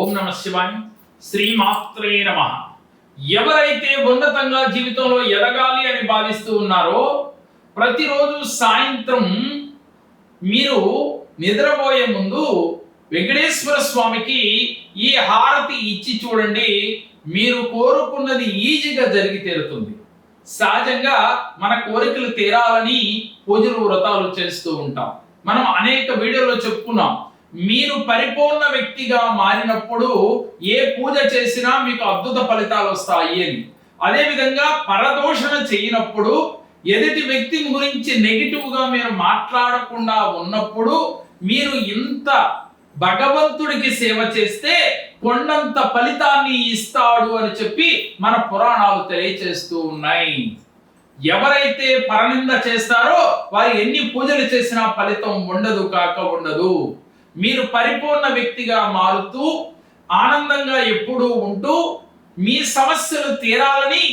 ఓం నమ శివాయ శ్రీమాత్రే నమ. ఎవరైతే ఉన్నతంగా జీవితంలో ఎదగాలి అని భావిస్తూ ఉన్నారో ప్రతిరోజు సాయంత్రం మీరు నిద్రపోయే ముందు వెంకటేశ్వర స్వామికి ఈ హారతి ఇచ్చి చూడండి. మీరు కోరుకున్నది ఈజీగా జరిగి తీరుతుంది. సహజంగా మన కోరికలు తీరాలని పూజలు వ్రతాలు చేస్తూ ఉంటాం. మనం అనేక వీడియోలో చెప్పుకున్నాం. మీరు పరిపూర్ణ వ్యక్తిగా మారినప్పుడు ఏ పూజ చేసినా మీకు అద్భుత ఫలితాలు వస్తాయి అని. అదేవిధంగా పరదోషణ చేయనప్పుడు ఎదుటి వ్యక్తి గురించి నెగిటివ్గా మీరు మాట్లాడకుండా ఉన్నప్పుడు మీరు ఇంత భగవంతుడికి సేవ చేస్తే కొండంత ఫలితాన్ని ఇస్తాడు అని చెప్పి మన పురాణాలు తెలియచేస్తూ ఉన్నాయి. ఎవరైతే పరనింద చేస్తారో వారు ఎన్ని పూజలు చేసినా ఫలితం ఉండదు కాక ఉండదు. మీరు పరిపూర్ణ వ్యక్తిగా మారుతూ ఆనందంగా ఎప్పుడూ ఉంటూ మీ సమస్యలు తీరాలని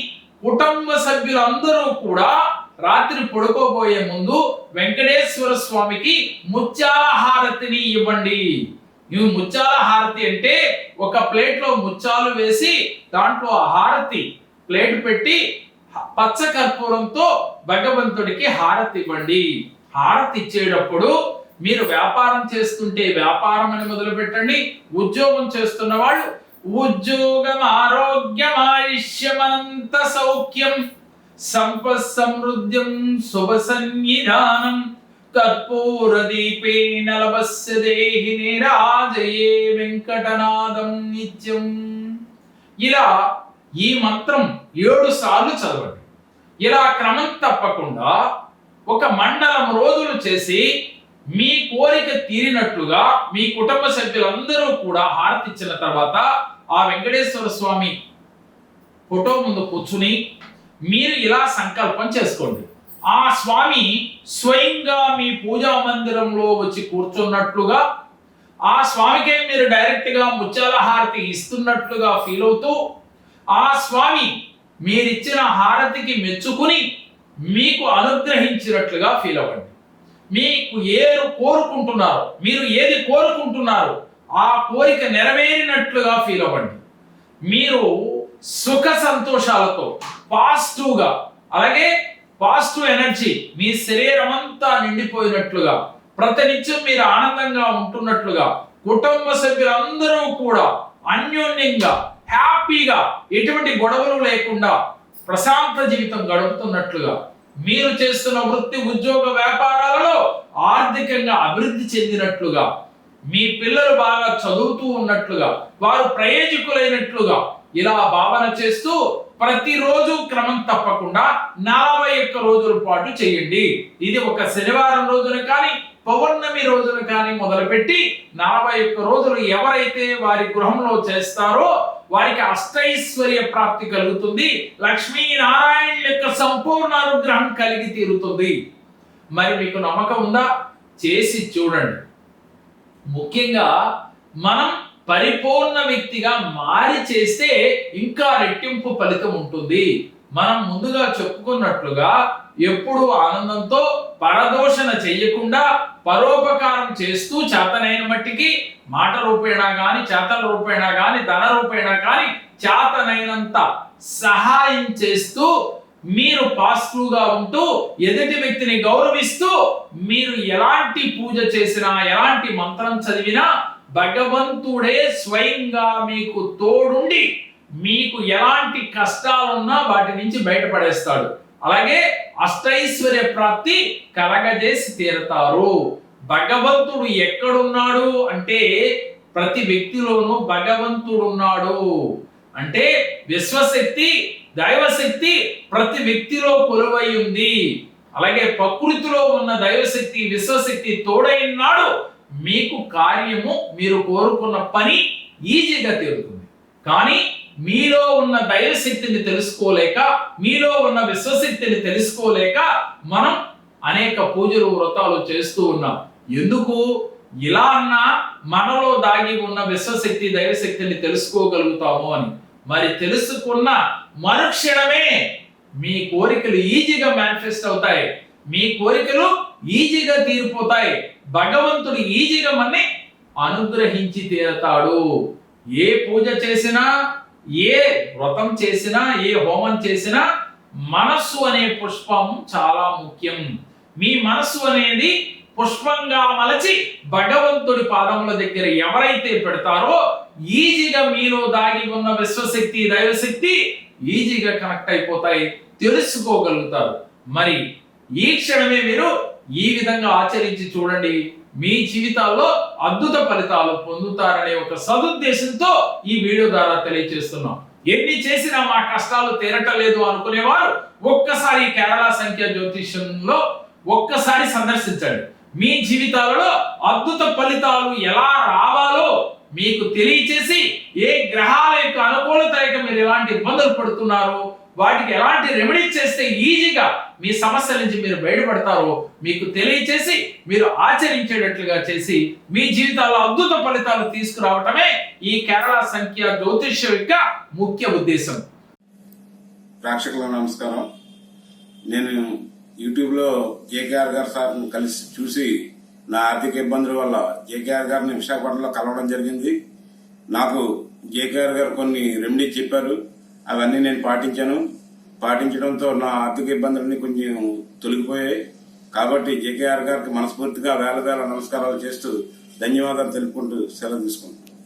కుటుంబ సభ్యులందరూ కూడా రాత్రి పడుకోబోయే ముందు వెంకటేశ్వర స్వామికి ముత్యాల హారతిని ఇవ్వండి. నువ్వు ముత్యాల హారతి అంటే ఒక ప్లేట్లో ముత్యాలు వేసి దాంట్లో హారతి ప్లేట్ పెట్టి పచ్చ కర్పూరంతో భగవంతుడికి హారతి ఇవ్వండి. హారతి ఇచ్చేటప్పుడు మీరు వ్యాపారం చేస్తుంటే వ్యాపారం అని మొదలు పెట్టండి. ఉద్యోగం చేస్తున్న వాళ్ళు ఉద్యోగం ఆరోగ్యం ఆయుష్యమంత సౌఖ్యం సంపత్ సమృద్ధ్యం శుభ సన్నిధానం కర్పూర దీపేన లభస్య దేహి రాజయే వెంకటనాదం నిత్యం. ఇలా ఈ మంత్రం ఏడు సార్లు చదవండి. ఇలా క్రమం తప్పకుండా ఒక మండలం రోజులు చేసి మీ కోరిక తీరినట్లుగా మీ కుటుంబ సభ్యులందరూ కూడా హారతి ఇచ్చిన తర్వాత ఆ వెంకటేశ్వర స్వామి ఫోటో ముందు కూర్చుని మీరు ఇలా సంకల్పం చేసుకోండి. ఆ స్వామి స్వయంగా మీ పూజా మందిరంలో వచ్చి కూర్చున్నట్లుగా ఆ స్వామికే మీరు డైరెక్ట్గా ముత్యాల హారతి ఇస్తున్నట్లుగా ఫీల్ అవుతూ ఆ స్వామి మీరిచ్చిన హారతికి మెచ్చుకుని మీకు అనుగ్రహించినట్లుగా ఫీల్ అవ్వండి. మీకు ఏరు కోరుకుంటున్నారు మీరు ఏది కోరుకుంటున్నారు ఆ కోరిక నెరవేరినట్లుగా ఫీల్ అవ్వండి. మీరు సుఖ సంతోషాలతో పాజిటివ్గా అలాగే పాజిటివ్ ఎనర్జీ మీ శరీరం అంతా నిండిపోయినట్లుగా ప్రతినిత్యం మీరు ఆనందంగా ఉంటున్నట్లుగా కుటుంబ సభ్యులందరూ కూడా అన్యోన్యంగా హ్యాపీగా ఎటువంటి గొడవలు లేకుండా ప్రశాంత జీవితం గడుపుతున్నట్లుగా మీరు చేస్తున్న వృత్తి ఉద్యోగ వ్యాపారాలలో ఆర్థికంగా అభివృద్ధి చెందినట్లుగా మీ పిల్లలు బాగా చదువుతూ ఉన్నట్లుగా వారు ప్రయోజకులైనట్లుగా ఇలా భావన చేస్తూ ప్రతిరోజు క్రమం తప్పకుండా నలభై ఒక్క రోజుల పాటు చేయండి. ఇది ఒక శనివారం రోజున కానీ పౌర్ణమి రోజున కానీ మొదలుపెట్టి నలభై ఒక్క రోజులు ఎవరైతే వారి గృహంలో చేస్తారో వారికి అష్టైశ్వర్య ప్రాప్తి కలుగుతుంది. లక్ష్మీనారాయణ యొక్క సంపూర్ణ అనుగ్రహం కలిగి తీరుతుంది. మరి మీకు నమ్మకం ఉందా? చేసి చూడండి. ముఖ్యంగా మనం పరిపూర్ణ వ్యక్తిగా మారి చేస్తే ఇంకా రెట్టింపు ఫలితం ఉంటుంది. మనం ముందుగా చెప్పుకున్నట్లుగా ఎప్పుడు ఆనందంతో ఆలోచన చెయ్యకుండా పరోపకారం చేస్తూ చేతనైన మట్టికి మాట రూపేణా కానీ చేతల రూపేణా కానీ ధన రూపేణా కానీ చేతనైనంత సహాయం చేస్తూ మీరు పాజిటివ్గా ఉంటూ ఎదుటి వ్యక్తిని గౌరవిస్తూ మీరు ఎలాంటి పూజ చేసినా ఎలాంటి మంత్రం చదివినా భగవంతుడే స్వయంగా మీకు తోడుండి మీకు ఎలాంటి కష్టాలున్నా వాటి నుంచి బయటపడేస్తాడు. అలాగే అష్టైశ్వర్య ప్రాప్తి కలగజేసి తీరతారు. భగవంతుడు ఎక్కడున్నాడు అంటే ప్రతి వ్యక్తిలోనూ భగవంతుడు ఉన్నాడు అంటే విశ్వశక్తి దైవశక్తి ప్రతి వ్యక్తిలో కొలువై ఉంది. అలాగే ప్రకృతిలో ఉన్న దైవశక్తి విశ్వశక్తి తోడైనాడు మీకు కార్యము మీరు కోరుకున్న పని ఈజీగా తీరుతుంది. కానీ మీలో ఉన్న దైవశక్తిని తెలుసుకోలేక మీలో ఉన్న విశ్వశక్తిని తెలుసుకోలేక మనం అనేక పూజలు వ్రతాలు చేస్తూ ఉన్నాం. ఎందుకు? ఇలా అన్నా మనలో దాగి ఉన్న విశ్వశక్తి దైవశక్తిని తెలుసుకోగలుగుతాము అని. మరి తెలుసుకున్న మరుక్షణమే మీ కోరికలు ఈజీగా మేనిఫెస్ట్ అవుతాయి. మీ కోరికలు ఈజీగా తీరిపోతాయి. భగవంతుడు ఈజీగా మన్ని అనుగ్రహించి తీరతాడు. ఏ పూజ చేసినా ఏ వ్రతం చేసినా ఏ హోమం చేసినా మనస్సు అనే పుష్పం చాలా ముఖ్యం. మీ మనస్సు అనేది పుష్పంగా మలచి భగవంతుడి పాదముల దగ్గర ఎవరైతే పెడతారో ఈజీగా మీలో దాగి ఉన్న విశ్వశక్తి దైవశక్తి ఈజీగా కనెక్ట్ అయిపోతాయి తెలుసుకోగలుగుతారు. మరి ఈ క్షణమే మీరు ఈ విధంగా ఆచరించి చూడండి. మీ జీవితాల్లో అద్భుత ఫలితాలు పొందుతారనే ఒక సదుద్దేశంతో ఈ వీడియో ద్వారా తెలియజేస్తున్నాం ఎన్ని చేసినా మా కష్టాలు తీరటలేదు అనుకునేవారు ఒక్కసారి కేరళ సంఖ్య జ్యోతిష్యంలో ఒక్కసారి సందర్శించండి. మీ జీవితాలలో అద్భుత ఫలితాలు ఎలా రావాలో మీకు తెలియచేసి ఏ గ్రహాల యొక్క అనుకూలత మీరు ఎలాంటి ఇబ్బందులు పడుతున్నారో వాటికి ఎలాంటి రెమెడీ చేస్తే ఈజీగా మీ సమస్యల నుంచి మీరు బయటపడతారో మీకు తెలియచేసి మీరు ఆచరించేటట్లుగా చేసి మీ జీవితాల్లో అద్భుత ఫలితాలు తీసుకురావటమే ఈ కేరళ సంఖ్య జ్యోతిష్యం యొక్క ముఖ్య ఉద్దేశం. ప్రేక్షకులకు నమస్కారం. నేను యూట్యూబ్లో జేకేఆర్ గారు సార్ని కలిసి చూసి నా ఆర్థిక ఇబ్బందుల వల్ల జేకేఆర్ గారిని విశాఖపట్నంలో కలవడం జరిగింది. నాకు జేకేఆర్ గారు కొన్ని రెమెడీ చెప్పారు. అవన్నీ నేను పాటించాను. పాటించడంతో నా ఆర్థిక ఇబ్బందులన్నీ కొంచెం తొలగిపోయాయి. కాబట్టి జేకేఆర్ గారికి మనస్ఫూర్తిగా వేల వేల నమస్కారాలు చేస్తూ ధన్యవాదాలు తెలుపుకుంటూ సెలవు తీసుకుంటాను